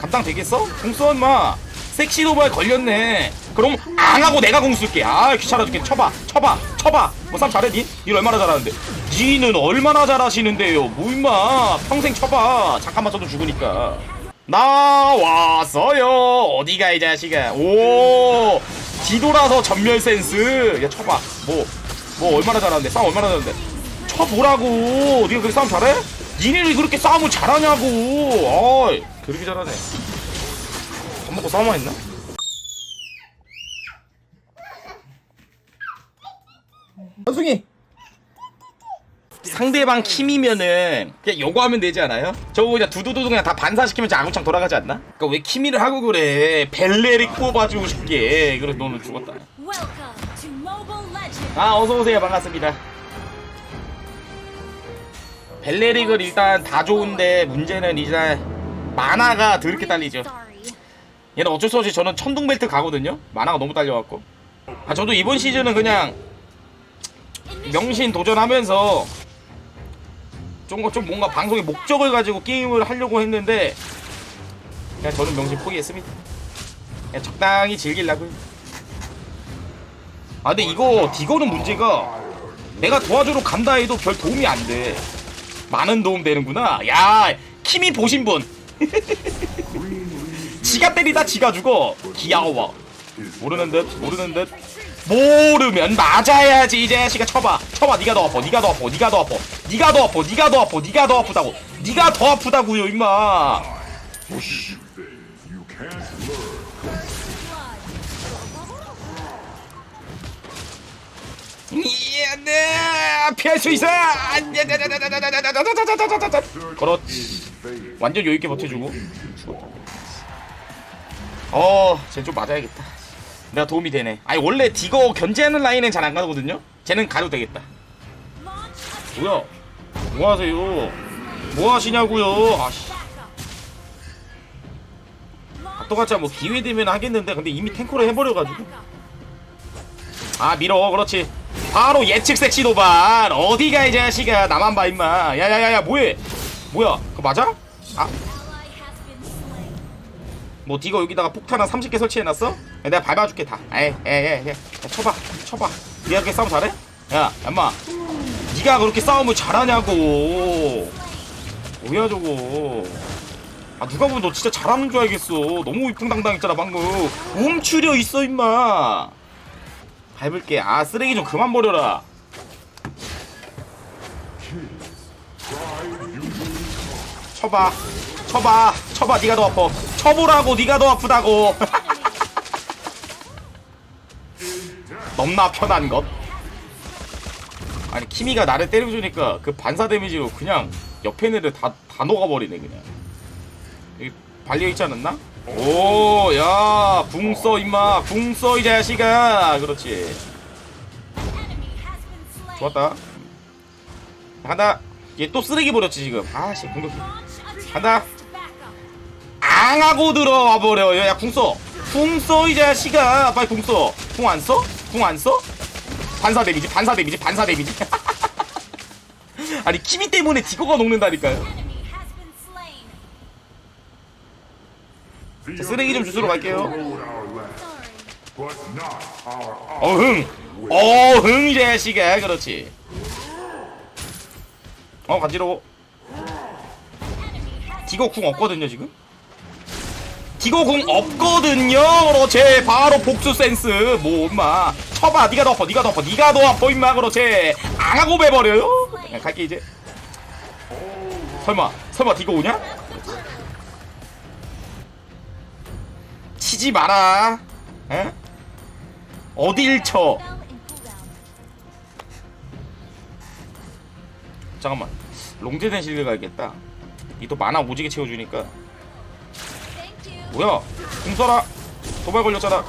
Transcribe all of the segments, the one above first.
감당 되겠어? 공써 인마. 섹시 도발 걸렸네. 그럼 앙 하고 내가 공 쓸게. 아 귀찮아 죽겠네 쳐봐 쳐봐 쳐봐. 뭐 싸움 잘해 니? 니 얼마나 잘하는데? 니는 얼마나 잘하시는데요? 뭐 임마. 평생 쳐봐. 잠깐만 쳐도 죽으니까. 나왔어요. 어디가 이 자식아? 오 뒤돌아서 전멸 센스. 야 쳐봐. 뭐뭐 얼마나 잘하는데? 싸움 얼마나 잘하는데? 쳐보라고. 니가 그렇게 싸움 잘해? 니네를 그렇게 싸움을 잘하냐고. 어이 그렇게 잘하네 밥 먹고 싸움만 했나? 현승이 상대방 킴이면은 그냥 요거 하면 되지 않아요? 저거 그냥 두두두두 그냥 다 반사시키면 저 아구창 돌아가지 않나? 그니까 왜 키미를 하고 그래 벨레릭 뽑아주고 싶게 그래 너는 죽었다. 아 어서오세요 반갑습니다 벨레릭을 일단 다 좋은데 문제는 이제 만화가 더럽게 딸리죠. 얘는 어쩔 수 없이 저는 천둥벨트 가거든요. 만화가 너무 딸려갖고. 아 저도 이번 시즌은 그냥 명신 도전하면서 좀, 좀 뭔가 방송의 목적을 가지고 게임을 하려고 했는데 그냥 저는 명신 포기했습니다. 그냥 적당히 즐기려고요. 아 근데 이거 디거는 문제가 내가 도와주러 간다 해도 별 도움이 안 돼. 많은 도움 되는구나. 야 키미 보신 분 지가 때리다 지가 죽어. 귀여워 모르는 듯 모르는 듯. 모르면 맞아야지 이 자식아 쳐봐. 쳐봐. 니가 더 아파. 니가 더 아파. 니가 더 아파. 니가 더 아파. 니가 더 아파. 니가 더 아프다고. 니가 더 아프다고요 임마. 이 안돼 피할 수 있어 안돼 그렇지 완전 여유 있게 버텨주고 죽었다 어쟤좀 맞아야겠다 내가 도움이 되네 아니 원래 디거 견제하는 라인은 잘안 가거든요 쟤는 가도 되겠다 뭐야 뭐 하세요 뭐 하시냐고요 아씨 똑같이 뭐 기회 되면 하겠는데 근데 이미 탱커를 해버려가지고 아 밀어 그렇지 바로 예측 섹시 도발. 어디가 이 자식아 나만 봐 임마. 야야야야 뭐해? 뭐야? 그거 맞아? 아. 뭐 디거 여기다가 폭탄 한 30개 설치해놨어? 야, 내가 밟아줄게 다. 에이 에이 에이 쳐봐 쳐봐. 니가 그렇게 싸움 잘해? 야 얌마. 니가 그렇게 싸움을 잘하냐고. 뭐야 저거. 아 누가 보면 너 진짜 잘하는 줄 알겠어. 너무 위풍당당했잖아 방금. 움츠려 있어 임마 밟을게. 아 쓰레기 좀 그만 버려라. 쳐봐. 쳐봐. 쳐봐. 니가 더 아파. 쳐보라고. 니가 더 아프다고. 넘나 편한 것? 아니 키미가 나를 때려주니까 그 반사 데미지로 그냥 옆에 애들 다, 다 녹아버리네 그냥 여기 발려있지 않았나? 오야 궁써 임마 궁써이 자식아 그렇지. 좋았다 간다 얘 또 쓰레기 버렸지 지금 아씨 공격 간다. up. 앙하고 들어와 버려. 야, 궁 써. 궁 써, 이 자식아. 빨리 궁 써. 궁 안 써? 궁 안 써? 반사 데미지, 반사 데미지, 반사 데미지. 아니, 키미 때문에 디거가 녹는다니까요. 자, 쓰레기 좀 주스러 갈게요. 어흥. 어흥, 이 자식아. 그렇지. 어, 간지러워. 디거 궁 없거든요, 지금? 디거 궁 없거든요. 그렇지. 바로 복수 센스. 뭐, 엄마. 쳐봐. 니가 더 아파. 니가 더 아파. 니가 더 아파, 임마. 그렇지. 안 하고 배버려요. 야, 갈게, 이제. 설마, 설마 디거 오냐? 치지 마라. 에? 어딜 쳐? 잠깐만. 롱제된 실드 가야겠다. 이 또 만화 오지게 채워주니까. 뭐야? 궁 써라. 도발 걸렸잖아.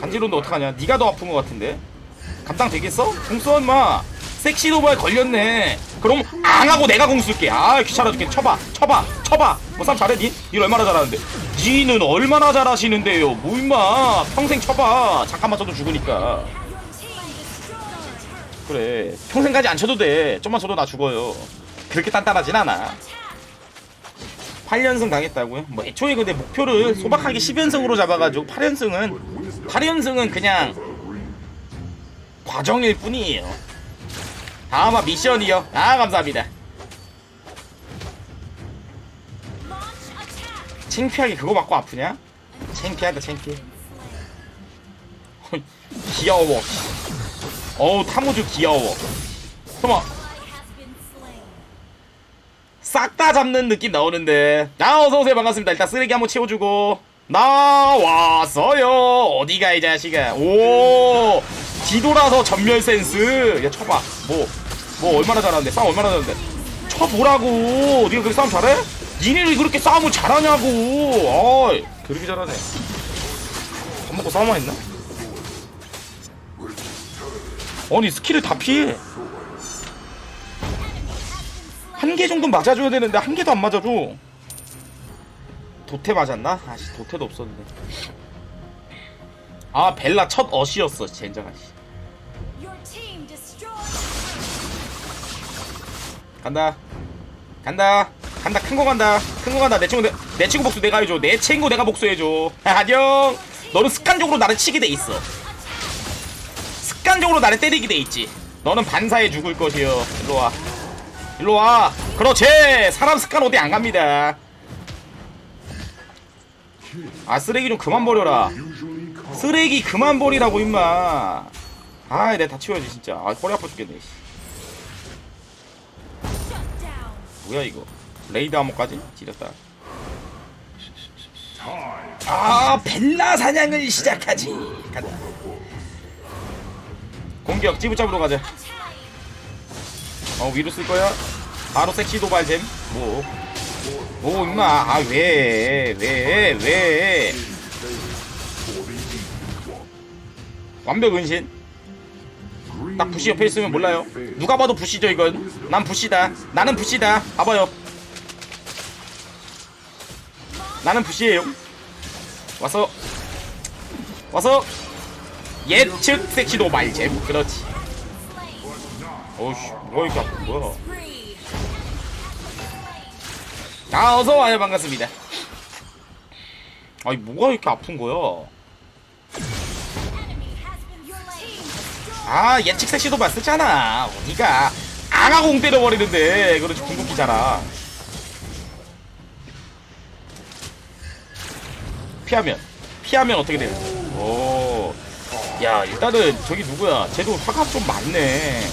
간지러운데 어떡하냐? 네가 더 아픈 것 같은데. 감당 되겠어? 궁 써, 인마. 섹시 도발 걸렸네. 그럼 안 하고 내가 공 쓸게. 아 귀찮아 죽겠네. 쳐봐, 쳐봐, 쳐봐. 뭐 싸움 잘해 니? 니 얼마나 잘하는데? 니는 얼마나 잘하시는데요? 뭐 임마. 평생 쳐봐. 잠깐만 쳐도 죽으니까. 그래. 평생까지 안 쳐도 돼. 좀만 쳐도 나 죽어요. 그렇게 단단하진 않아. 8연승 당했다고요? 뭐 애초에 근데 목표를 소박하게 10연승으로 잡아가지고 8연승은 8연승은 그냥 과정일 뿐이에요. 다음화 미션이요. 아 감사합니다. 창피하게 그거 맞고 아프냐? 창피하다 창피해. 헐, 귀여워. 어우 타모주 귀여워. 잠깐만 Ally has been slain. 싹다 잡는 느낌 나오는데. 아 어서 오세요 반갑습니다. 일단 쓰레기 한번 채워주고 나왔어요. 어디가 이 자식아. 오 뒤돌아서 전멸 센스. 야 쳐봐. 뭐뭐 얼마나 잘하는데 싸움 얼마나 잘하는데. 쳐보라고. 네가 그렇게 싸움 잘해? 니네를 그렇게 싸움을 잘하냐고. 어이 그렇게 잘하네. 밥 먹고 싸움만 했나? 아니 스킬을 다 피해. 한 개 정도 맞아줘야 되는데 한 개도 안 맞아줘. 도태 맞았나? 아씨 도태도 없었는데. 아 벨라 첫 어시였어 젠장아 씨. 간다. 간다. 간다 큰 거 간다. 큰 거 간다. 내 친구 내, 내 친구 복수 내가 해줘. 내 친구 내가 복수해줘. 안녕. 너는 습관적으로 나를 치게 돼 있어. 습관적으로 나를 때리게 돼 있지. 너는 반사에 죽을 것이요. 일로 와. 일로 와. 그렇지. 사람 습관 어디 안 갑니다. 아 쓰레기 좀 그만 버려라. 쓰레기 그만 버리라고 임마. 아, 내가 다 치워야지 진짜. 아, 허리 아파 죽겠네. 뭐야 이거? 레이드 암호까지 지렸다. 아, 벨라 사냥을 시작하지. 간다. 공격 찌부잡으로 가자. 어 위로 쓸 거야? 바로 섹시 도발잼. 뭐? 뭐 임마? 아 왜? 왜? 왜? 완벽 은신. 딱 부시 옆에 있으면 몰라요. 누가 봐도 부시죠 이건. 난 부시다. 나는 부시다. 봐봐요. 나는 부시예요. 와서 와서 예측 섹시도 말잼. 그렇지. 어우씨 아픈 거야? Three. 아 어서 와요 반갑습니다. 아니 뭐가 이렇게 아픈 거야? Enemy has been your team destroyed. 아 예측 섹시도 봐 쓰잖아. 어디가 아가공 때려버리는데 그렇지 궁극기잖아. 피하면 피하면 어떻게 되는? 오, 야 일단은 저기 누구야? 쟤도 화가 좀 많네.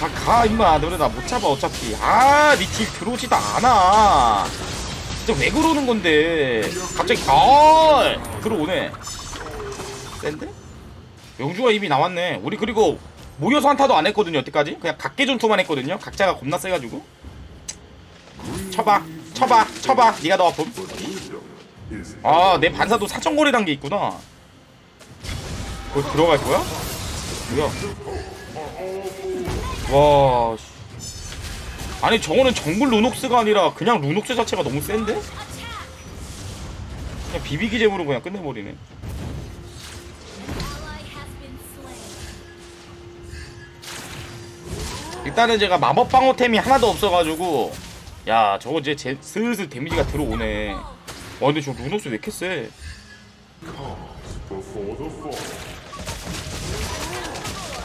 가, 가 임마 너네 나 못 잡아 어차피. 아니딜 들어오지도 않아. 진짜 왜 그러는 건데? 갑자기 아 들어오네. 센데? 영주가 이미 나왔네. 우리 그리고 모여서 한타도 안 했거든요. 여태까지 그냥 각계 전투만 했거든요. 각자가 겁나 세가지고. 쳐봐, 쳐봐, 쳐봐. 네가 더 아픔. 아, 내 반사도 사정거리란 게 있구나. 거기 들어갈 거야? 뭐야? 와. 씨. 아니 저거는 정글 루녹스가 아니라 그냥 루녹스 자체가 너무 센데? 그냥 비비기 잼으로 그냥 끝내버리네. 일단은 제가 마법 방어템이 하나도 없어가지고 야 저거 이제 제, 슬슬 데미지가 들어오네 와 근데 저 루노스 왜 이렇게 세?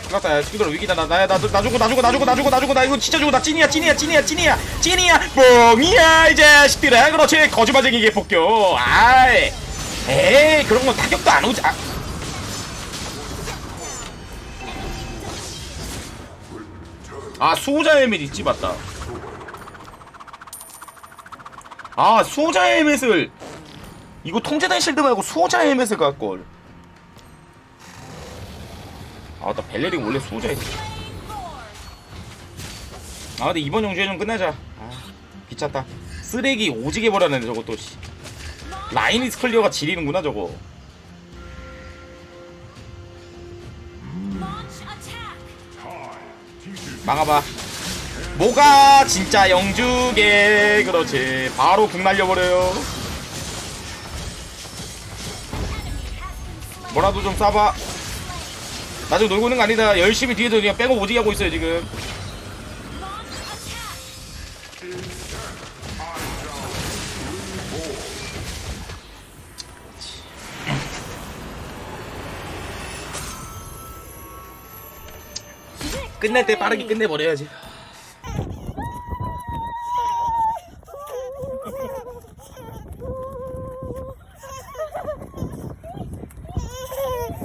끝났다 야 친구들 위기다. 나, 나, 나, 나 주고 나 주고 나 주고 나 주고 나 주고 나 이거 진짜 주고 나 찐이야 찐이야 찐이야 찐이야. 찐이야 뻥이야 이 자식들아 그렇지. 거짓말쟁이 개폭격. 아이. 에이 그런 건 타격도 안 오지. 아. 아 수호자 헬멧 있지 맞다 아 수호자 헬멧을. 이거 통제단 실드 말고 수호자 헬멧을 갈걸 아나 벨레링 원래 수호자 헬멧. 아 근데 이번 영주에 좀 끝내자. 아 귀찮다. 쓰레기 오지게 버렸네 저거 또 씨. 라이니스 클리어가 지리는구나 저거. attack. 막아봐 뭐가 진짜 영주게 그렇지 바로 궁 날려버려요? 뭐라도 좀 쏴봐. 나중에 놀고 있는 거 아니다. 열심히 뒤에서 그냥 빼고 오지게 하고 있어요 지금. 끝낼 때 빠르게 끝내버려야지.